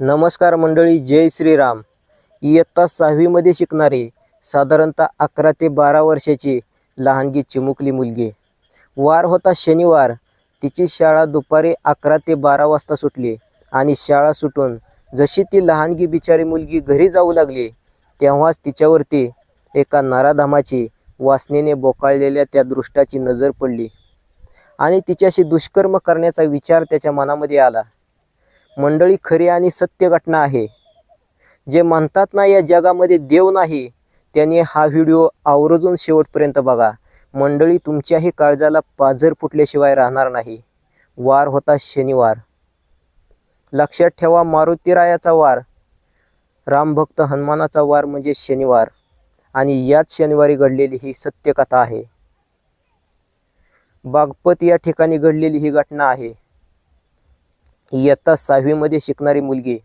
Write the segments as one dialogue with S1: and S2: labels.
S1: नमस्कार मंडळी जय श्रीराम. इयत्ता सहावीमध्ये शिकणारे साधारणतः अकरा ते बारा वर्षाची लहानगी चिमुकली मुलगी. वार होता शनिवार. तिची शाळा दुपारी अकरा ते बारा वाजता सुटली आणि शाळा सुटून जशी ती लहानगी बिचारी मुलगी घरी जाऊ लागली तेव्हाच तिच्यावरती एका नराधामाची वासनेने बोकाळलेल्या त्या दृष्टाची नजर पडली आणि तिच्याशी दुष्कर्म करण्याचा विचार त्याच्या मनामध्ये आला. मंडळी खरी आणि सत्य घटना आहे. जे म्हणतात ना या जगामध्ये देव नाही त्यांनी हा व्हिडिओ आवर्जून शेवटपर्यंत बघा. मंडळी तुमच्याही काळजाला पाझर फुटल्याशिवाय राहणार नाही. वार होता शनिवार. लक्षात ठेवा मारुतीरायाचा वार. रामभक्त हनुमानाचा वार म्हणजे शनिवार. आणि याच शनिवारी घडलेली ही सत्यकथा आहे. बागपत या ठिकाणी घडलेली ही घटना आहे. इयत्ता सहावीमध्ये शिकणारी मुलगी.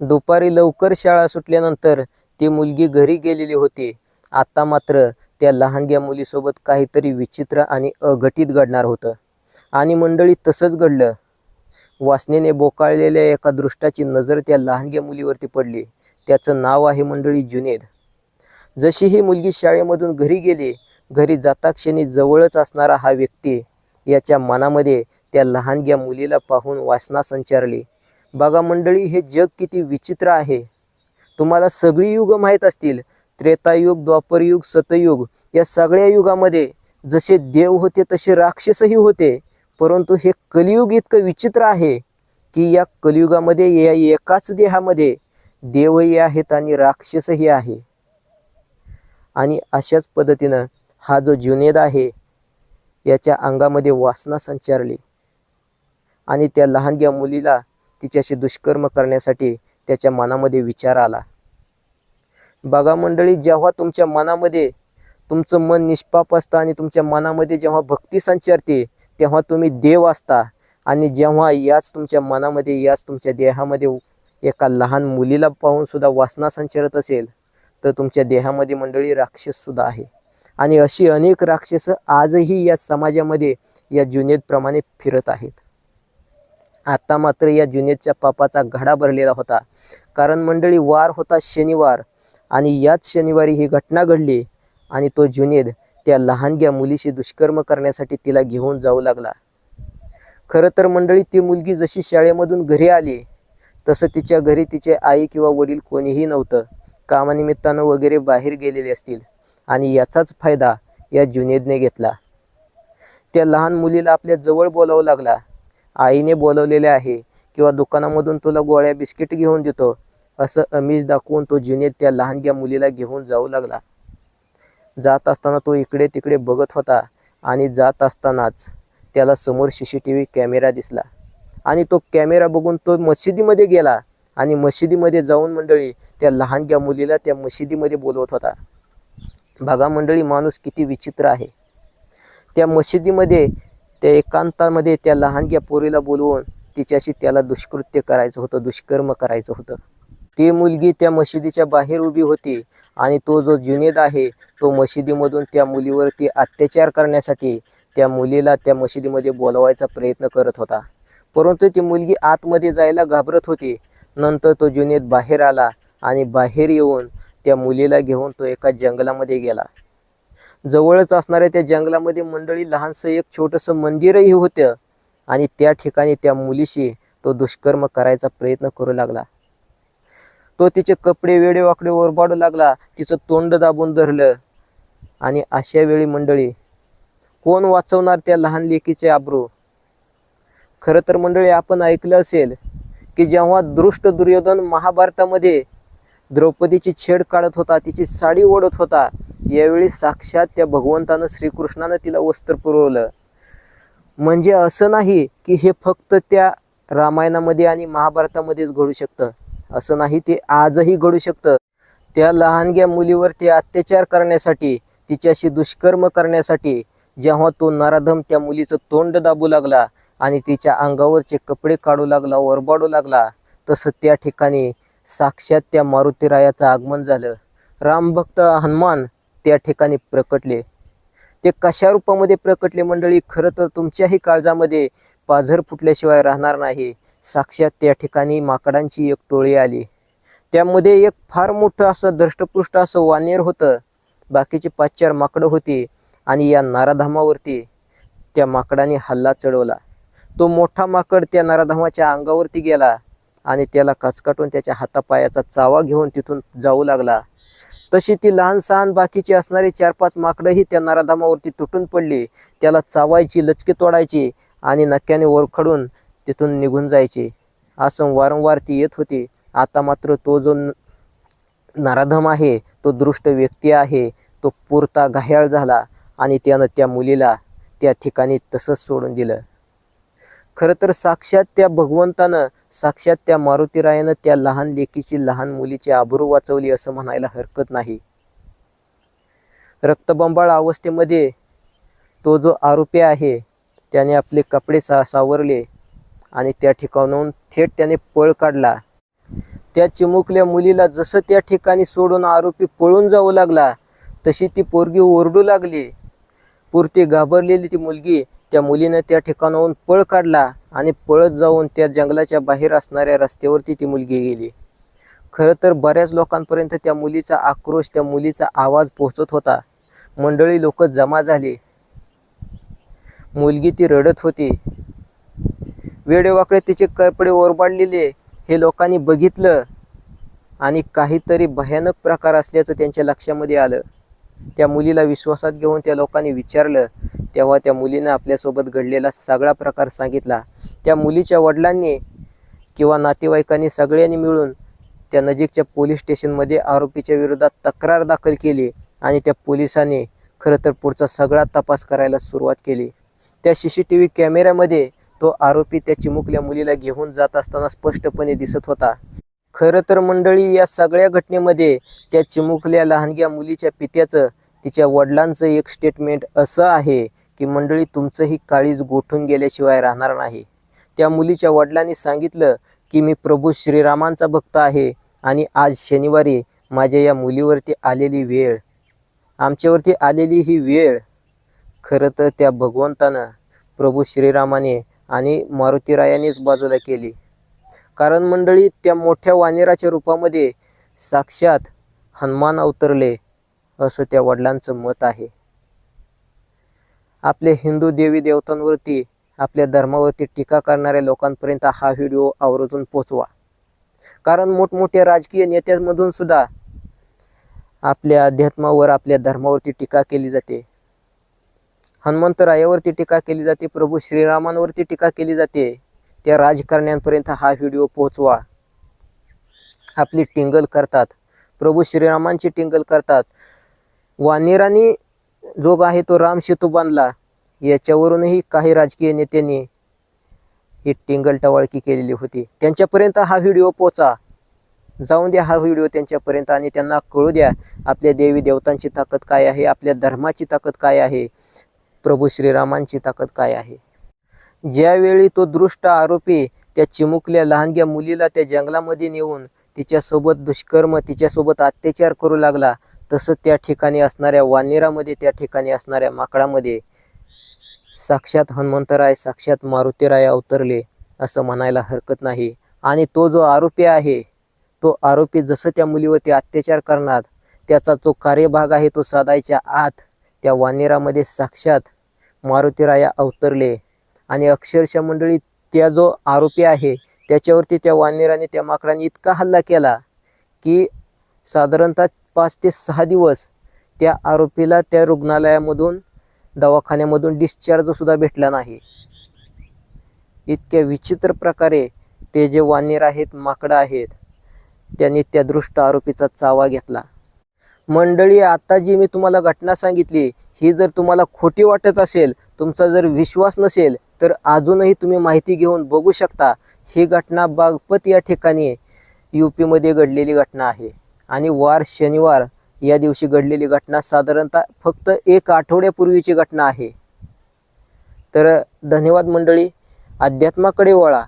S1: दुपारी लवकर शाळा सुटल्यानंतर ती मुलगी घरी गेलेली होती. आता मात्र त्या लहानग्या मुलीसोबत काहीतरी विचित्र आणि अघटित घडणार होतं. आणि मंडळी तसंच घडलं. वासनेने बोकाळलेल्या एका दृष्टाची नजर त्या लहानग्या मुलीवरती पडली. त्याचं नाव आहे मंडळी जुनेद. जशी ही मुलगी शाळेमधून घरी गेली घरी जाता क्षणी जवळच असणारा हा व्यक्ती याच्या मनामध्ये त्या लहानग्या मुलीला पाहून वासना संचारली बघा मंडळी हे जग किती विचित्र आहे. तुम्हाला सगळी युग माहीत असतील. त्रेतायुग द्वापरयुग सतयुग या सगळ्या युगामध्ये जसे देव होते तसे राक्षसही होते. परंतु हे कलियुग इतकं विचित्र आहे की या कलियुगामध्ये या एकाच देहामध्ये देवही आहेत आणि राक्षसही आहे. आणि अशाच पद्धतीनं हा जो जुनेद आहे याच्या अंगामध्ये वासना संचारली. आणि त्या लहानग्या मुलीला तिच्याशी दुष्कर्म करण्यासाठी त्याच्या मनामध्ये विचार आला. बघा मंडळी जेव्हा तुमच्या मनामध्ये तुमचं मन निष्पाप असतं आणि तुमच्या मनामध्ये जेव्हा भक्ती संचारते तेव्हा तुम्ही देव असता. आणि जेव्हा याच तुमच्या मनामध्ये याच तुमच्या देहामध्ये एका लहान मुलीला पाहून सुद्धा वासना संचारत असेल तर तुमच्या देहामध्ये मंडळी राक्षससुद्धा आहे. आणि अशी अनेक राक्षसं आजही या समाजामध्ये या जुनेदप्रमाणे फिरत आहेत. आता मात्र या जुनेदच्या पापाचा घडा भरलेला होता. कारण मंडळी वार होता शनिवार आणि याच शनिवारी ही घटना घडली आणि तो जुनेद त्या लहानग्या मुलीशी दुष्कर्म करण्यासाठी तिला घेऊन जाऊ लागला. खरं तर मंडळी ती मुलगी जशी शाळेमधून घरी आली तसं तिच्या घरी तिचे आई किंवा वडील कोणीही नव्हतं. कामानिमित्तानं वगैरे बाहेर गेलेले असतील आणि याचाच फायदा या जुनेदने घेतला. त्या लहान मुलीला आपल्या जवळ बोलावं लागला. आईने बोलवलेले आहे किंवा दुकानामधून तुला गोळ्या बिस्किट घेऊन देतो असं अमीज दाखवून तो जिनेत त्या लहानग्या मुलीला घेऊन जाऊ लागला. जात असताना तो इकडे तिकडे बघत होता आणि जात असतानाच त्याला समोर C C T V camera दिसला. आणि तो कॅमेरा बघून तो मशिदीमध्ये गेला आणि मशिदीमध्ये जाऊन मंडळी त्या लहानग्या मुलीला त्या मशिदीमध्ये बोलवत होता. बघा मंडळी माणूस किती विचित्र आहे. त्या मशिदीमध्ये त्या एकांतामध्ये त्या लहानग्या पोरीला बोलवून तिच्याशी त्याला दुष्कृत्य करायचं होतं दुष्कर्म करायचं होतं. ती मुलगी त्या मशिदीच्या बाहेर उभी होती आणि तो जो जुनेद आहे तो मशिदीमधून त्या मुलीवरती अत्याचार करण्यासाठी त्या मुलीला त्या मशिदीमध्ये बोलवायचा प्रयत्न करत होता. परंतु ती मुलगी आतमध्ये जायला घाबरत होती. नंतर तो जुनेद बाहेर आला आणि बाहेर येऊन त्या मुलीला घेऊन तो एका जंगलामध्ये गेला. जवळच असणाऱ्या त्या जंगलामध्ये मंडळी लहानसं एक छोटंसं मंदिरही होतं. आणि त्या ठिकाणी त्या मुलीशी तो दुष्कर्म करायचा प्रयत्न करू लागला. तो तिचे कपडे वेडे वाकडे ओरबाडू लागला. तिचं तोंड दाबून धरलं. आणि अशा वेळी मंडळी कोण वाचवणार त्या लहान लेकीचे आब्रू? खरं तर मंडळी आपण ऐकलं असेल की जेव्हा दृष्ट दुर्योधन महाभारतामध्ये द्रौपदीची छेड काढत होता तिची साडी ओढत होता यावेळी साक्षात त्या भगवंतानं श्रीकृष्णानं तिला वस्त्र पुरवलं. म्हणजे असं नाही की हे फक्त त्या रामायणामध्ये आणि महाभारतामध्येच घडू शकतं. असं नाही ते आजही घडू शकतं. त्या लहानग्या मुलीवरती अत्याचार करण्यासाठी तिच्याशी दुष्कर्म करण्यासाठी जेव्हा तो नराधम त्या मुलीचं तोंड दाबू लागला आणि तिच्या अंगावरचे कपडे काढू लागला ओरबाडू लागला तसं त्या ठिकाणी साक्षात त्या मारुतीरायाचं आगमन झालं. रामभक्त हनुमान त्या ठिकाणी प्रकटले. ते कशा रूपामध्ये प्रकटले मंडळी? खरं तर तुमच्याही काळजामध्ये पाझर फुटल्याशिवाय राहणार नाही. साक्षात त्या ठिकाणी माकडांची एक टोळी आली. त्यामध्ये एक फार मोठं असं दष्टपुष्ट असं वानेर होतं. बाकीचे पाच चार माकडं होती आणि या नाराधामावरती त्या माकडाने हल्ला चढवला. तो मोठा माकड त्या नाराधामाच्या अंगावरती गेला आणि त्याला कचकाटून त्याच्या हातापायाचा चावा घेऊन तिथून जाऊ लागला. तशी ती लहान सहान बाकीची असणारी चार पाच माकडंही त्या नराधामावरती तुटून पडली. त्याला चावायची लचके तोडायची आणि नक्क्याने ओरखडून तिथून निघून जायचे. असं वारंवार ती येत होती. आता मात्र तो जो न- नराधम आहे तो दृष्ट व्यक्ती आहे तो पुरता घायाळ झाला आणि त्यानं त्या मुलीला त्या ठिकाणी तसंच सोडून दिलं. खरं तर साक्षात त्या भगवंतानं साक्षात त्या मारुतीरायानं त्या लहान लेकीची लहान मुलीची आबरू वाचवली असं म्हणायला हरकत नाही. रक्तबंबाळ अवस्थेमध्ये तो जो आरोपी आहे त्याने आपले कपडे सा सावरले आणि त्या ठिकाणाहून थेट त्याने पळ काढला. त्या चिमुकल्या मुलीला जसं त्या ठिकाणी सोडून आरोपी पळून जाऊ लागला तशी ती पोरगी ओरडू लागली. पुरती घाबरलेली ती मुलगी त्या मुलीनं त्या ठिकाणाहून पळ काढला आणि पळत जाऊन त्या जंगलाच्या बाहेर असणाऱ्या रस्त्यावरती ती मुलगी गेली. खरं तर बऱ्याच लोकांपर्यंत त्या मुलीचा आक्रोश त्या मुलीचा आवाज पोहोचत होता. मंडळी लोक जमा झाली. मुलगी ती रडत होती. वेडेवाकडे तिचे कपडे ओरबाडलेले हे लोकांनी बघितलं आणि काहीतरी भयानक प्रकार असल्याचं त्यांच्या लक्षामध्ये आलं. त्या मुलीला विश्वासात घेऊन त्या लोकांनी विचारलं तेव्हा त्या मुलीनं आपल्यासोबत घडलेला सगळा प्रकार सांगितला. त्या मुलीच्या वडिलांनी किंवा नातेवाईकांनी सगळ्यांनी मिळून त्या नजीकच्या पोलीस स्टेशनमध्ये आरोपीच्या विरोधात तक्रार दाखल केली आणि त्या पोलिसांनी खरं तर पुढचा सगळा तपास करायला सुरुवात केली. त्या सी सी टी व्ही कॅमेऱ्यामध्ये तो आरोपी त्या चिमुकल्या मुलीला घेऊन जात असताना स्पष्टपणे दिसत होता. खरं तर मंडळी या सगळ्या घटनेमध्ये त्या चिमुकल्या लहानग्या मुलीच्या पित्याचं तिच्या वडिलांचं एक स्टेटमेंट असं आहे की मंडळी तुमचंही काळीज गोठून गेल्याशिवाय राहणार नाही. त्या मुलीच्या वडिलांनी सांगितलं की मी प्रभू श्रीरामांचा भक्त आहे आणि आज शनिवारी माझ्या या मुलीवरती आलेली वेळ. आमच्यावरती आलेली ही वेळ खरं तर त्या भगवंतानं प्रभू श्रीरामाने आणि मारुतीरायानेच बाजूला केली. कारण मंडळी त्या मोठ्या वानेराच्या रूपामध्ये साक्षात हनुमान अवतरले असं त्या वडिलांचं मत आहे. आपले हिंदू देवी देवतांवरती आपल्या धर्मावरती टीका करणाऱ्या लोकांपर्यंत हा व्हिडिओ आवर्जून पोचवा. कारण मोठमोठ्या राजकीय नेत्यांमधून सुद्धा आपल्या अध्यात्मावर आपल्या धर्मावरती टीका केली जाते. हनुमंतरायावरती टीका केली जाते प्रभू श्रीरामांवरती टीका केली जाते. त्या राजकारण्यांपर्यंत हा व्हिडिओ पोहोचवा. आपली टिंगल करतात. प्रभू श्रीरामांची टिंगल करतात. वानेरांनी जो आहे तो राम सेतू बांधला. याच्यावरूनही काही राजकीय नेत्यांनी ही टिंगल टवाळकी केलेली होती. त्यांच्यापर्यंत हा व्हिडिओ पोचा जाऊन द्या हा व्हिडिओ त्यांच्यापर्यंत आणि त्यांना कळू द्या आपल्या देवी देवतांची ताकद काय आहे आपल्या धर्माची ताकद काय आहे प्रभू श्रीरामांची ताकद काय आहे. ज्यावेळी तो दृष्ट आरोपी त्या चिमुकल्या लहानग्या मुलीला त्या जंगलामध्ये नेऊन तिच्यासोबत दुष्कर्म तिच्यासोबत अत्याचार करू लागला तसं त्या ठिकाणी असणाऱ्या वानेरामध्ये त्या ठिकाणी असणाऱ्या माकडामध्ये साक्षात हनुमंतराय साक्षात मारुतीराय अवतरले असं म्हणायला हरकत नाही. आणि तो जो आरोपी आहे तो आरोपी जसं त्या मुलीवरती अत्याचार करणार त्याचा जो कार्यभाग आहे तो साधायच्या आत त्या वानेरामध्ये साक्षात मारुतीराया अवतरले आणि अक्षरशः मंडळी त्या जो आरोपी आहे त्याच्यावरती त्या वानेराने त्या माकडाने इतका हल्ला केला की साधारणतः पाच ते सहा दिवस त्या आरोपीला त्या रुग्णालयामधून दवाखान्यामधून डिस्चार्जसुद्धा भेटला नाही. इतक्या विचित्र प्रकारे ते जे वानेर आहेत माकडं आहेत त्यांनी त्या दृष्ट आरोपीचा चावा घेतला. मंडळी आता जी मी तुम्हाला घटना सांगितली ही जर तुम्हाला खोटी वाटत असेल तुमचा जर विश्वास नसेल तर अजूनही तुम्ही माहिती घेऊन बघू शकता ही घटना बागपत या ठिकाणी यू पीमध्ये घडलेली घटना आहे. आणि वार शनिवार या दिवशी घडलेली घटना साधारणतः फक्त एक आठवड्यापूर्वीची घटना आहे. तर धन्यवाद मंडळी अध्यात्माकडे वळा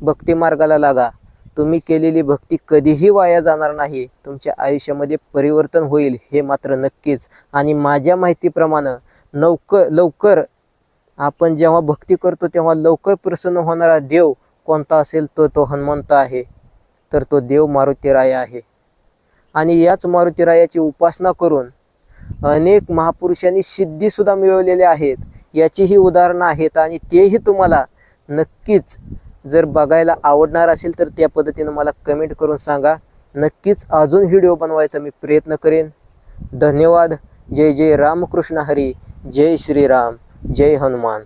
S1: भक्तिमार्गाला लागा. तुम्ही केलेली भक्ती कधीही वाया जाणार नाही. तुमच्या आयुष्यामध्ये परिवर्तन होईल हे मात्र नक्कीच. आणि माझ्या माहितीप्रमाणे लवकर लवकर आपण जेव्हा भक्ती करतो तेव्हा लवकर प्रसन्न होणारा देव कोणता असेल तो तो हनुमंत आहे. तर तो देव मारुतीराय आहे. आणि याच मारुतीरायाची उपासना करून अनेक महापुरुषांनी सिद्धीसुद्धा मिळवलेल्या आहेत. याचीही उदाहरणं आहेत आणि तेही तुम्हाला नक्कीच जर बघायला आवडणार असेल तर त्या पद्धतीनं मला कमेंट करून सांगा. नक्कीच अजून व्हिडिओ बनवायचा मी प्रयत्न करेन. धन्यवाद. जय जय रामकृष्ण हरी. जय श्रीराम. जय हनुमान.